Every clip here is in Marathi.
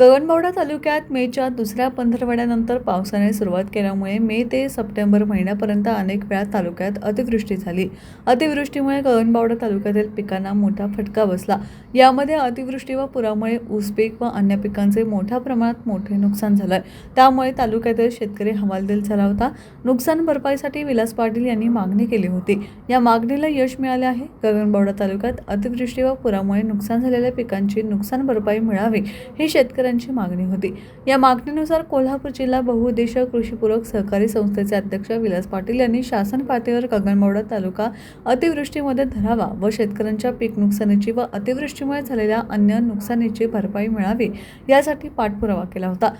गगनबावडा तालुक्यात मेच्या दुसऱ्या पंधरवड्यानंतर पावसाने सुरुवात केल्यामुळे मे ते सप्टेंबर महिन्यापर्यंत अनेक वेळा तालुक्यात अतिवृष्टी झाली. अतिवृष्टीमुळे गगनबावडा तालुक्यातील पिकांना मोठा फटका बसला. यामध्ये अतिवृष्टी व पुरामुळे ऊस पीक व अन्य पिकांचे मोठ्या प्रमाणात मोठे नुकसान झालं त्यामुळे तालुक्यातील शेतकरी हवालदिल झाला होता नुकसान भरपाईसाठी विलास पाटील यांनी मागणी केली होती. या मागणीला यश मिळाले आहे. गगनबावडा तालुक्यात अतिवृष्टी व पुरामुळे नुकसान झालेल्या पिकांची नुकसान भरपाई मिळावी ही शेतकऱ्यांची मागणी होती. या मागणीनुसार कोल्हापूर जिल्हा बहुउद्देशीय कृषीपूरक सहकारी संस्थेचे अध्यक्ष विलास पाटील यांनी शासन पातळीवर गगनबावडा तालुका अतिवृष्टीमध्ये धरावा व शेतकऱ्यांच्या पीक नुकसानीची व अतिवृष्टीमुळे झालेल्या अन्य नुकसानीची भरपाई मिळावी यासाठी पाठपुरावा केला होता.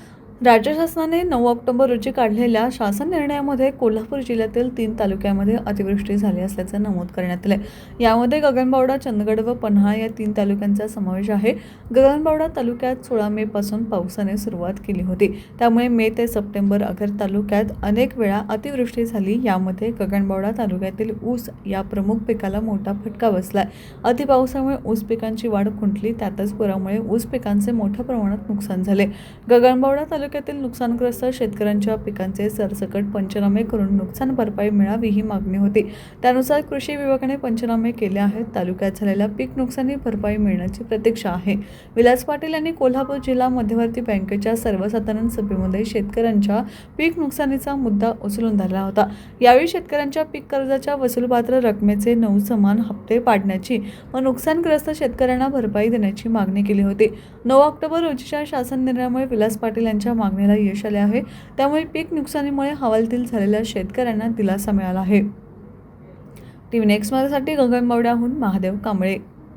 राज्य शासनाने नऊ ऑक्टोबर रोजी काढलेल्या शासन निर्णयामध्ये कोल्हापूर जिल्ह्यातील तीन तालुक्यामध्ये अतिवृष्टी झाली असल्याचं नमूद करण्यात आलं यामध्ये गगनबावडा चंदगड व पन्हाळा या तीन तालुक्यांचा समावेश आहे. गगनबावडा तालुक्यात सोळा मे पासून पावसाने सुरुवात केली होती. त्यामुळे मे ते सप्टेंबर अखेर तालुक्यात अनेक वेळा अतिवृष्टी झाली. यामध्ये गगनबावडा तालुक्यातील ऊस या प्रमुख पिकाला मोठा फटका बसलाय. अतिपावसामुळे ऊस पिकांची वाढ खुंटली. त्यातच पुरामुळे ऊस पिकांचे मोठ्या प्रमाणात नुकसान झाले. गगनबावडा तालुक्यातील नुकसानग्रस्त शेतकऱ्यांच्या पिकांचे सरसकट पंचनामे करून नुकसान भरपाई मिळावी ही मागणी होती. त्यानुसार कृषी विभागाने पंचनामे केले आहेत. तालुक्यात झालेल्या पीक नुकसानी भरपाई मिळण्याची प्रतीक्षा आहे. विलास पाटील यांनी कोल्हापूर जिल्हा मध्यवर्ती बँकेच्या सर्वसाधारण सभेमध्ये शेतकऱ्यांच्या पीक नुकसानीचा मुद्दा उचलून धरला होता. यावेळी शेतकऱ्यांच्या पीक कर्जाच्या वसूलपात्र रकमेचे नऊ समान हप्ते पाडण्याची व नुकसानग्रस्त शेतकऱ्यांना भरपाई देण्याची मागणी केली होती. नऊ ऑक्टोबर रोजीच्या शासन निर्णयामुळे विलास पाटील यांच्या मागणीला यश आले आहे. त्यामुळे पीक नुकसानीमुळे हवालदिल झालेल्या शेतकऱ्यांना दिलासा मिळाला आहे. टी व्ही नेक्स्ट माझ्यासाठी गगनबावड्याहून महादेव कांबळे.